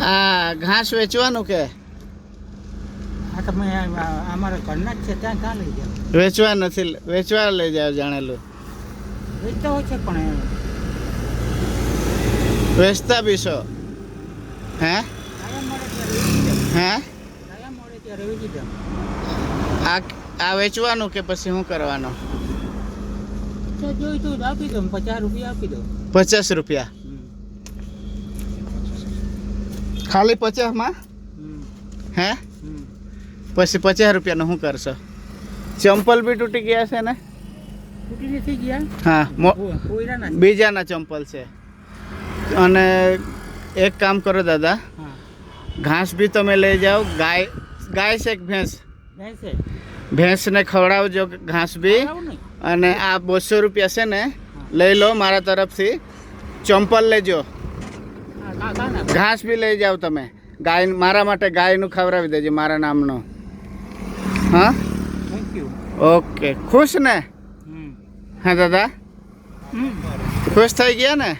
આ ઘાસ વેચવાનું કે? અમારા ઘરના જ છે ત્યાં ત્યાં લઈ જાઓ? વેચવા નથી વેચવા લઈ જાવ જાણેલું. વેચતા હોય છે પણ વેચતા બી છો? હે? હે? આ આ વેચવાનું કે પછી શું કરવાનું? પચાસ રૂપિયા આપી દો. પચાસ રૂપિયા. ખાલી પચાસમાં. હે? પછી પચાસ રૂપિયાનું શું કરશો? ચંપલ બી તૂટી ગયા છે ને? હા. બીજાના ચંપલ છે. અને એક કામ કરો દાદા ઘાસ બી તમે લઈ જાઓ. ગાય ગાય છે કે ભેંસ? ભેંસે ભેંસને ખવડાવજો ઘાસ બી. અને આ બસો રૂપિયા છે ને લઈ લો મારા તરફથી. ચંપલ લેજો. ઘાસ બી લઈ જાઓ તમે. ગાય મારા માટે ગાયનું ખવડાવી દેજો મારા નામનું. હા? ઓકે ખુશ ને? હા દાદા? ખુશ થઈ ગયા ને?